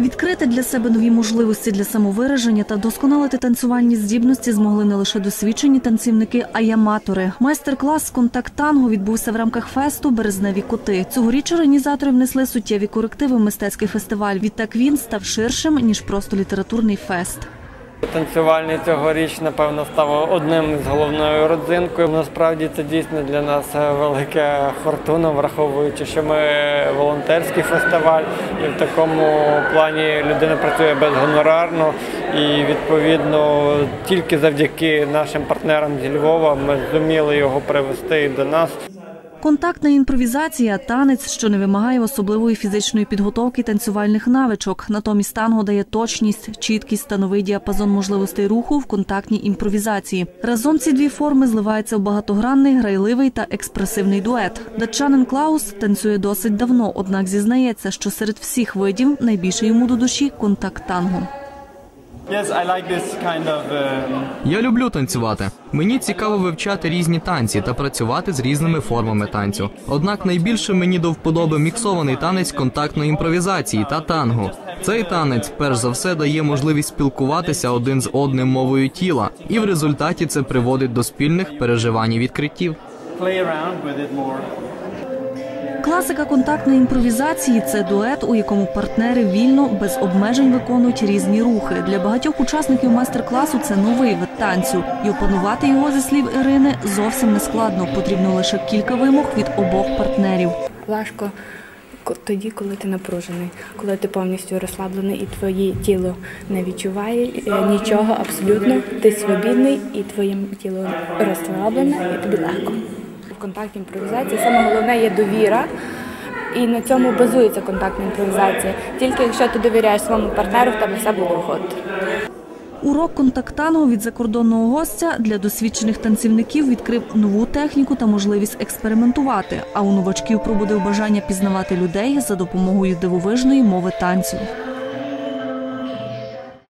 Відкрити для себе нові можливості для самовираження та досконалити танцювальні здібності змогли не лише досвідчені танцівники, а й аматори. Майстер-клас контакт танго відбувся в рамках фесту Березневі коти. Цьогоріч організатори внесли суттєві корективи в мистецький фестиваль. Відтак він став ширшим ніж просто літературний фест. Танцювальний цьогоріч, напевно, став одним з головною родзинкою. Насправді це дійсно для нас велика фортуна, враховуючи, що ми волонтерський фестиваль, і в такому плані людина працює безгонорарно. І відповідно тільки завдяки нашим партнерам зі Львова ми зуміли його привести до нас. Контактна імпровізація танець, що не вимагає особливої фізичної підготовки танцювальних навичок. Натомість танго дає точність, чіткість та новий діапазон можливостей руху в контактній імпровізації. Разом ці дві форми зливаються в багатогранний, грайливий та експресивний дует. Датчанин Клаус танцює досить давно, однак зізнається, що серед всіх видів найбільше йому до душі контакт танго. Я люблю танцювати. Мені цікаво вивчати різні танці та працювати з різними формами танцю. Однак найбільше мені до вподоби міксований танець контактної імпровізації та танго. Цей танець, перш за все, дає можливість спілкуватися один з одним мовою тіла, і в результаті це приводить до спільних переживань і відкриттів. Класика контактної імпровізації це дует, у якому партнери вільно, без обмежень виконують різні рухи. Для багатьох учасників майстер-класу це новий вид танцю, і опанувати його, зі слів Ірини, зовсім не складно. Потрібно лише кілька вимог від обох партнерів. Важко тоді, коли ти напружений, коли ти повністю розслаблений і твоє тіло не відчуває е, нічого абсолютно. Ти свобідний і твоє тіло розслаблене, і тобі легко. В контактній імпровізації саме головне є довіра. І на цьому базується контактна імпровізація. Тільки якщо ти довіряєш своєму партнеру, в тебе все буде виходити. Урок контактану від закордонного гостя для досвідчених танцівників відкрив нову техніку та можливість експериментувати. А у новачків пробудив бажання пізнавати людей за допомогою дивовижної мови танцю.